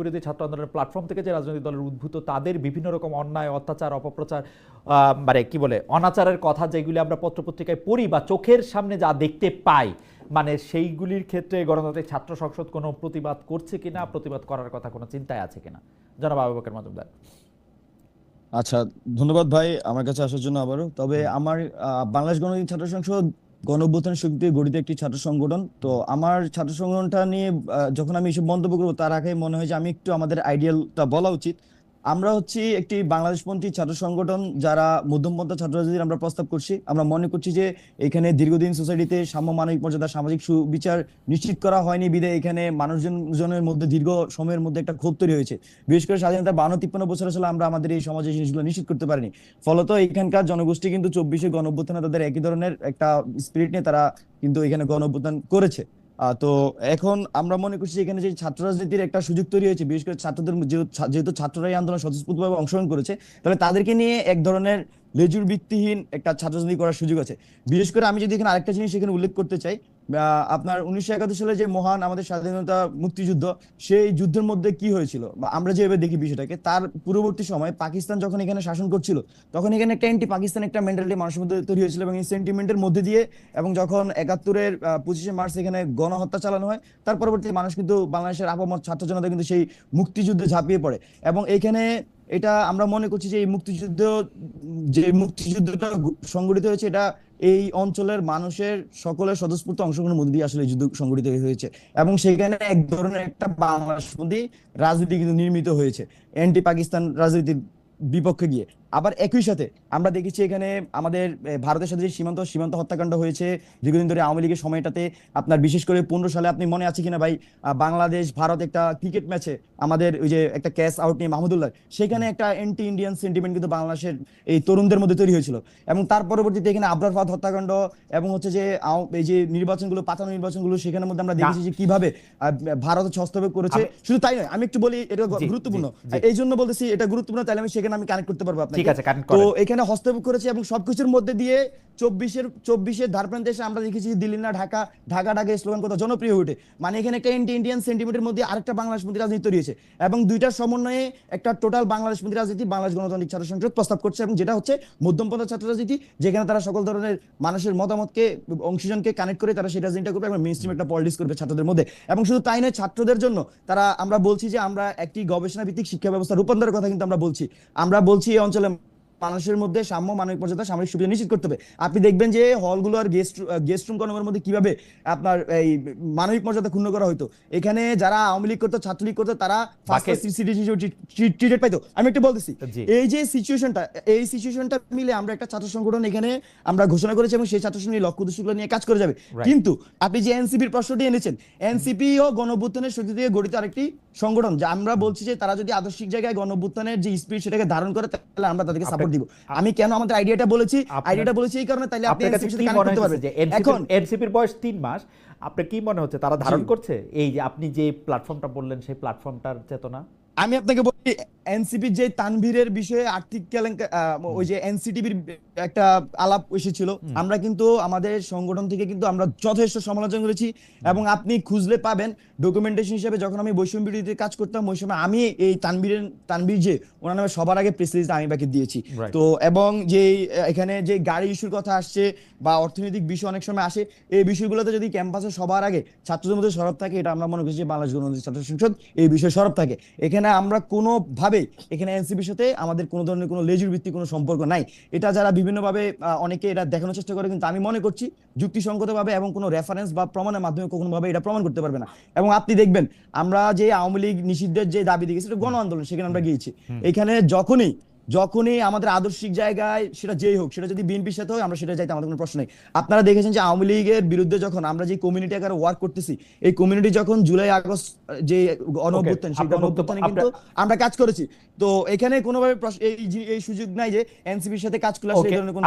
বিরোধী ছাত্র আন্দোলনের প্ল্যাটফর্ম থেকে যে রাজনৈতিক দলের উদ্ভূত, তাদের বিভিন্ন রকম অন্যায়, অত্যাচার, অপপ্রচার মানে কি বলে, অনাচারের কথা যেগুলি আমরা পত্রপত্রিকায় পড়ি বা চোখের সামনে যা দেখতে পাই মানে সেইগুলির ক্ষেত্রে গণতান্ত্রিক ছাত্র সংসদ কোনো প্রতিবাদ করছে কিনা, প্রতিবাদ করার কথা কোনো চিন্তায় আছে কিনা? জনাব আবু বকর মজুমদার। আচ্ছা ধন্যবাদ ভাই, আমার কাছে আসার জন্য আবারও। তবে আমার বাংলাদেশ গণতান্ত্রিক ছাত্র সংসদ গণঅভ্যুত্থান শক্তি গঠিত একটি ছাত্র সংগঠন। তো আমার ছাত্র সংগঠনটা নিয়ে যখন আমি এসব মন্তব্য করব, তার আগে মনে হয় যে আমি একটু আমাদের আইডিয়ালটা বলা উচিত। আমরা হচ্ছি একটি বাংলাদেশপন্থী ছাত্র সংগঠন যারা মধ্যমপন্থা ছাত্র রাজনীতির আমরা প্রস্তাব করছি। আমরা মনে করছি যে এখানে দীর্ঘদিন সোসাইটিতে সাম্য মানবিক মর্যাদা, সামাজিক সুবিচার নিশ্চিত করা হয়নি বিদে এখানে মানুষজন, জনের মধ্যে দীর্ঘ সময়ের মধ্যে একটা ক্ষোভ তৈরি হয়েছে। বিশেষ করে স্বাধীনতা বান্ন তিপ্পান্ন বছর আসলে আমরা আমাদের এই সমাজে জিনিসগুলো নিশ্চিত করতে পারিনি। ফলত এখানকার জনগোষ্ঠী কিন্তু চব্বিশে গণ তাদের একই ধরনের একটা স্পিরিট নিয়ে তারা কিন্তু এখানে গণ করেছে। তো এখন আমরা মনে করছি এখানে যে ছাত্র রাজনীতির একটা সুযোগ তৈরি হয়েছে, বিশেষ করে ছাত্রদের যেহেতু ছাত্ররাই আন্দোলন স্বতঃস্ফূর্তভাবে অংশগ্রহণ করেছে, তাহলে তাদেরকে নিয়ে এক ধরনের লেজুর ভিত্তিহীন একটা ছাত্র রাজনীতি করার সুযোগ আছে। বিশেষ করে আমি যদি এখানে আরেকটা জিনিস এখানে উল্লেখ করতে চাই আপনার উনিশশো একাত্তর সালে যে মহান আমাদের স্বাধীনতা মুক্তিযুদ্ধ, সেই যুদ্ধের মধ্যে কি হয়েছিল? বা আমরা যেভাবে দেখি বিষয়টাকে, তার পূর্ববর্তী সময় পাকিস্তান যখন এখানে শাসন করছিল, তখন এখানে একটা অ্যান্টি পাকিস্তান একটা মেন্টালিটি মানুষের মধ্যে তৈরি হয়েছিল এবং এই সেন্টিমেন্টের মধ্যে দিয়ে এবং যখন একাত্তরের পঁচিশে মার্চ এখানে গণহত্যা চালানো হয়, তার পরবর্তী মানুষ কিন্তু বাংলাদেশের আপামর ছাত্র জনতা কিন্তু সেই মুক্তিযুদ্ধে ঝাঁপিয়ে পড়ে এবং এইখানে এটা আমরা মনে করছি যে এই মুক্তিযুদ্ধ, যে মুক্তিযুদ্ধটা সংগঠিত হয়েছে, এটা এই অঞ্চলের মানুষের সকলের স্বতঃস্ফূর্ত অংশগ্রহণের মধ্যে দিয়ে আসলে যুদ্ধ সংগঠিত হয়েছে। এবং সেখানে এক ধরনের একটা বাংলাদেশপন্থী রাজনীতি কিন্তু নির্মিত হয়েছে। অ্যান্টি পাকিস্তান রাজনীতির বিপক্ষে গিয়ে। আবার একই সাথে আমরা দেখেছি এখানে আমাদের ভারতের সাথে যে সীমান্ত সীমান্ত হত্যাকাণ্ড হয়েছে দীর্ঘদিন ধরে আওয়ামী লীগের সময়টাতে আপনার বিশেষ করে পনেরো সালে আপনি মনে আছে কিনা ভাই বাংলাদেশ ভারত একটা ক্রিকেট ম্যাচে আমাদের ওই যে একটা ক্যাচ আউট নিয়ে মাহমুদুল্লাহ সেখানে একটা অ্যান্টি ইন্ডিয়ান সেন্টিমেন্ট কিন্তু বাংলাদেশের এই তরুণদের মধ্যে তৈরি হয়েছিল। এবং তার পরবর্তীতে এখানে আবরার ফাদ হত্যাকাণ্ড এবং হচ্ছে যে এই যে নির্বাচনগুলো পাতানো নির্বাচনগুলো সেখানের মধ্যে আমরা দেখেছি যে কীভাবে ভারত হস্তক্ষেপ করেছে। শুধু তাই নয় আমি একটু বলি এটা গুরুত্বপূর্ণ। এই জন্য বলতেছি এটা গুরুত্বপূর্ণ তাহলে আমি সেখানে আমি কানেক্ট করতে পারব আপনাকে। ঠিক আছে তো এখানে হস্তক্ষেপ করেছে এবং সবকিছুর মধ্যে দিয়ে চব্বিশের চব্বিশের ধারপ্রান্তে এসে আমরা দেখেছি দিল্লি না ঢাকা ঢাকা ঢাকা স্লোগান কত জনপ্রিয় হয়ে ওঠে। মানে এখানে একটা ইন্ডি ইন্ডিয়ান সেন্টিমেন্টের মধ্যে আরেকটা বাংলাদেশ মন্ত্রী রাজনীতি তৈরি হয়েছে এবং দুইটার সমন্বয়ে একটা টোটাল বাংলাদেশ মন্ত্রী রাজনীতি বাংলাদেশ গণতান্ত্রিক ছাত্র সংসদ প্রস্তাব করছে এবং যেটা হচ্ছে মধ্যমপন্থা ছাত্র রাজনীতি যেখানে তারা সকল ধরনের মানুষের মতামতকে অংশীজনকে কানেক্ট করে তারা সেই রাজনীতিটা করবে এবং মেন একটা পলিটিক্স করবে ছাত্রদের মধ্যে। এবং শুধু তাই নয় ছাত্রদের জন্য তারা আমরা বলছি যে আমরা একটি গবেষণা ভিত্তিক শিক্ষা ব্যবস্থা রূপান্তরের কথা কিন্তু আমরা বলছি। আমরা বলছি এই অঞ্চলে মানুষের মধ্যে সাম্য মানবিক মর্যাদা সামরিক সুবিধা নিশ্চিত করতে হবে। আপনি দেখবেন যে হলগুলো আর গেস্ট গেস্ট রুম কর্মের মধ্যে কীভাবে আপনার এই মানবিক মর্যাদা ক্ষুণ্ণ করা হতো এখানে যারা আওয়ামী লীগ করতো ছাত্রলীগ করতো তারা হিসেবে ট্রিটেড পাইতো। আমি একটু বলতেছি এই যে সিচুয়েশনটা এই সিচুয়েশনটা মিলে আমরা একটা ছাত্র সংগঠন এখানে আমরা ঘোষণা করেছি এবং সেই ছাত্র সংগঠন লক্ষ্য উদ্দেশ্যগুলো নিয়ে কাজ করে যাবে। কিন্তু আপনি যে এনসিপির প্রশ্নটি এনেছেন এনসিপি ও গণঅভ্যুত্থানের শক্তি দিয়ে গঠিত আরেকটি সংগঠন যে আমরা বলছি যে তারা যদি আদর্শিক জায়গায় গণঅভ্যুত্থানের যে স্পিড সেটাকে ধারণ করে তাহলে আমরা তাদেরকে সাপোর্ট দিব। আমি কেন আমাদের আইডিয়াটা বলেছি? আইডিয়াটা বলেছি এই কারণে তাহলে আপনি করতে পারবেন। যে এখন এনসিপির বয়স 3 মাস আপনার কি মনে হচ্ছে? তারা ধারণ করছে? এই যে আপনি যে প্ল্যাটফর্মটা বললেন সেই প্ল্যাটফর্মটার চেতনা? আমি আপনাকে বলি এনসিপির যে তানভীরের বিষয়ে আর্থিক কেলেঙ্কা ওই যে এনসিটিভির একটা আলাপ এসেছিল আমরা কিন্তু আমাদের সংগঠন থেকে কিন্তু আমরা যথেষ্ট সমালোচনা করেছি এবং আপনি খুঁজলে পাবেন ডকুমেন্টেশন হিসেবে যখন আমি বৈষম্য বিরোধী কাজ করতাম ওই সময় আমি এই তানভীরের তানভীর যে ওনার নামে সবার আগে প্রেস রিলিজ আমি বাকি দিয়েছি। তো এবং যে এখানে যে গাড়ি ইস্যুর কথা আসছে বা অর্থনৈতিক বিষয় অনেক সময় আসে এই বিষয়গুলোতে যদি ক্যাম্পাসে সবার আগে ছাত্রদের মধ্যে সরব থাকে এটা আমরা মনে করছি যে বাংলাদেশ গণতান্ত্রিক ছাত্র সংসদ এই বিষয়ে সরব থাকে। এখানে আমরা কোনোভাবে এখানে এনসিপির সাথে আমাদের কোনো ধরনের কোনো লেজুর ভিত্তিক কোনো সম্পর্ক নাই। এটা যারা বিভিন্নভাবে অনেকে এটা দেখানোর চেষ্টা করে কিন্তু আমি মনে করছি যুক্তিসঙ্গতভাবে এবং কোনো রেফারেন্স বা প্রমাণের মাধ্যমে কোনোভাবে এটা প্রমাণ করতে পারবে না। এবং আপনি দেখবেন আমরা যে আওয়ামী লীগ নিষিদ্ধের যে দাবি দিয়েছি সেটা গণ আন্দোলন সেখানে আমরা গিয়েছি। এখানে যখনই যখনই আমাদের আদর্শিক জায়গায় সেটা যেই হোক সেটা যদি বিএনপির সাথে হয় আমরা সেটা যাইতে আমাদের কোনো প্রশ্ন নেই। আপনারা দেখেছেন যে আওয়ামী লীগের বিরুদ্ধে যখন আমরা যে কমিউনিটি আকারে ওয়ার্ক করতেছি এই কমিউনিটি যখন জুলাই আগস্ট যে গণঅভ্যুত্থান সেই গণঅভ্যুত্থানে কিন্তু আমরা কাজ করেছি। তো এখানে কোনোভাবে এই সুযোগ নাই যে এনসিপির সাথে কাজ করলে সেই ধরনের কোনো